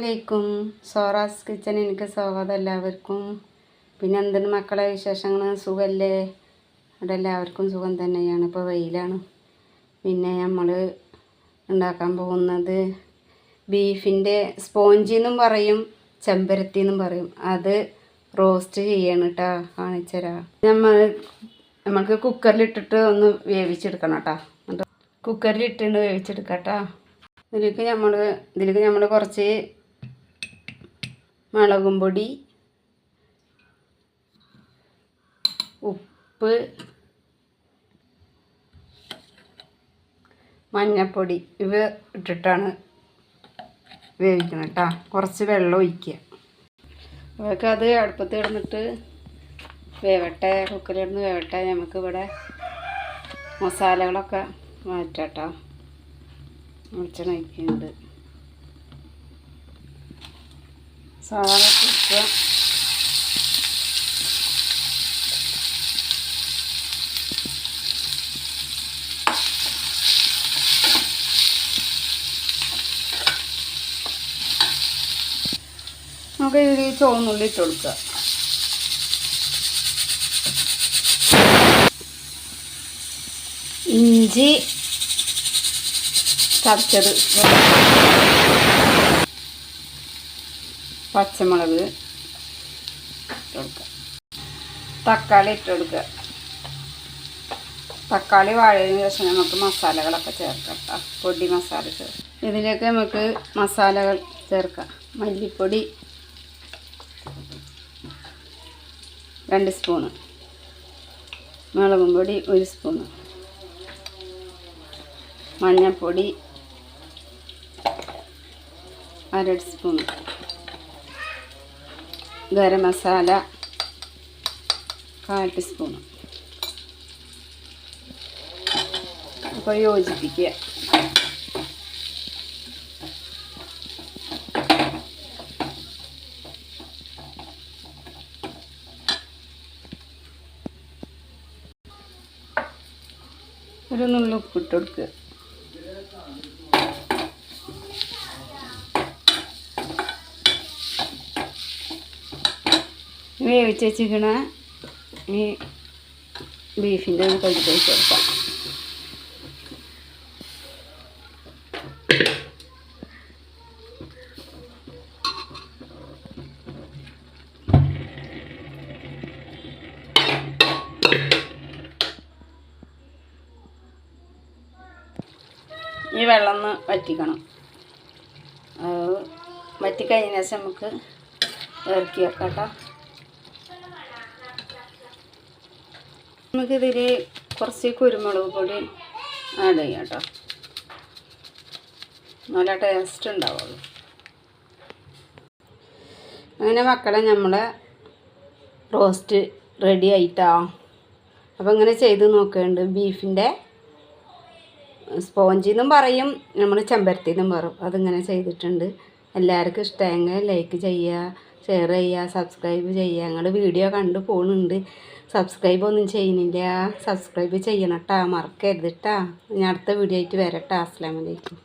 അസ്സലാമലൈക്കും. സോറാസ് കിച്ചൻ എനിക്ക് സ്വാഗതം എല്ലാവർക്കും. പിന്നെ എന്തിന് മക്കളെ വിശേഷങ്ങൾ സുഖമല്ലേ അവിടെ എല്ലാവർക്കും സുഖം തന്നെയാണ്. ഇപ്പോൾ വെയിലാണ്. പിന്നെ നമ്മൾ ഉണ്ടാക്കാൻ പോകുന്നത് ബീഫിന്റെ സ്പോഞ്ചി എന്നും പറയും ചെമ്പരത്തി എന്നും പറയും. അത് റോസ്റ്റ് ചെയ്യണം കേട്ടോ കാണിച്ചരാ. നമ്മൾ നമ്മൾക്ക് കുക്കറിലിട്ടിട്ട് ഒന്ന് വേവിച്ചെടുക്കണം കേട്ടോ എന്നിട്ട് കുക്കറിലിട്ടിട്ട് വേവിച്ചെടുക്കാം കേട്ടോ ഇതിലേക്ക് നമ്മൾ ഇതിലേക്ക് നമ്മൾ കുറച്ച് മുളകും പൊടി ഉപ്പ് മഞ്ഞൾപ്പൊടി ഇവ ഇട്ടിട്ടാണ് വേവിക്കണം കേട്ടോ കുറച്ച് വെള്ളം ഒഴിക്കുക. അവർക്ക് അത് അടുപ്പത്ത് കിടന്നിട്ട് വേവട്ടെ കുക്കറിൽ കിടന്ന് വേവട്ടെ. നമുക്ക് ഇവിടെ മസാലകളൊക്കെ മാറ്റാം കേട്ടോ വെളിച്ചെണ്ണ ഒഴിക്കുന്നുണ്ട്. സാധാരണ കുക്കുക നമുക്ക് ഇതിൽ ചുവന്നുള്ളി ഇട്ട് കൊടുക്കുക ഇഞ്ചി ചതച്ചത് പച്ചമുളക് ഇട്ട് കൊടുക്കുക തക്കാളി ഇട്ട് കൊടുക്കുക തക്കാളി വാഴയതിന് ശേഷം നമുക്ക് മസാലകളൊക്കെ ചേർക്കാം കേട്ടോ. പൊടി മസാല ചേർക്കാം. ഇതിലേക്ക് നമുക്ക് മസാലകൾ ചേർക്കാം. മല്ലിപ്പൊടി രണ്ട് സ്പൂണ്. മുളകും പൊടി ഒരു സ്പൂണ്. മഞ്ഞൾപ്പൊടി അര സ്പൂൺ ഗരം മസാല കാൽ ടീസ്പൂൺ. അപ്പോൾ യോജിപ്പിക്കുക. ഒരു നുള്ളുപ്പിട്ട് കൊടുക്കുക. വേവിച്ച് ഈ ബീഫിന്റെ ഒന്ന് കഴുകി ചേർക്കാം ഈ വെള്ളം ഒന്ന് വറ്റിക്കണം. വറ്റിക്കഴിഞ്ഞ ശേഷം നമുക്ക് ഇറക്കി വെക്കാം കേട്ടോ. നമുക്കിതിൽ കുറച്ച് കുരുമുളക് പൊടി ആഡ് ചെയ്യാം കേട്ടോ. നല്ല ടേസ്റ്റ് ഉണ്ടാവുള്ളൂ. അങ്ങനെ മക്കളെ നമ്മളെ റോസ്റ്റ് റെഡി ആയിട്ടോ. അപ്പോൾ ഇങ്ങനെ ചെയ്ത് നോക്കുന്നുണ്ട് ബീഫിന്റെ സ്പോഞ്ചിന്നും പറയും നമ്മൾ ചെമ്പരത്തിന്നും പറയും. അതിങ്ങനെ ചെയ്തിട്ടുണ്ട്. എല്ലാവർക്കും ഇഷ്ടമെങ്കിൽ ലൈക്ക് ചെയ്യുക ഷെയർ ചെയ്യുക സബ്സ്ക്രൈബ് ചെയ്യുക. ഞങ്ങൾ വീഡിയോ കണ്ടു പോകുന്നുണ്ട് സബ്സ്ക്രൈബ് ഒന്നും ചെയ്യുന്നില്ല. സബ്സ്ക്രൈബ് ചെയ്യണം കേട്ടോ മറക്കരുത് കേട്ടോ ഞാൻ അടുത്ത വീഡിയോ ആയിട്ട് വരട്ടെ അസ്സാം വലൈക്കും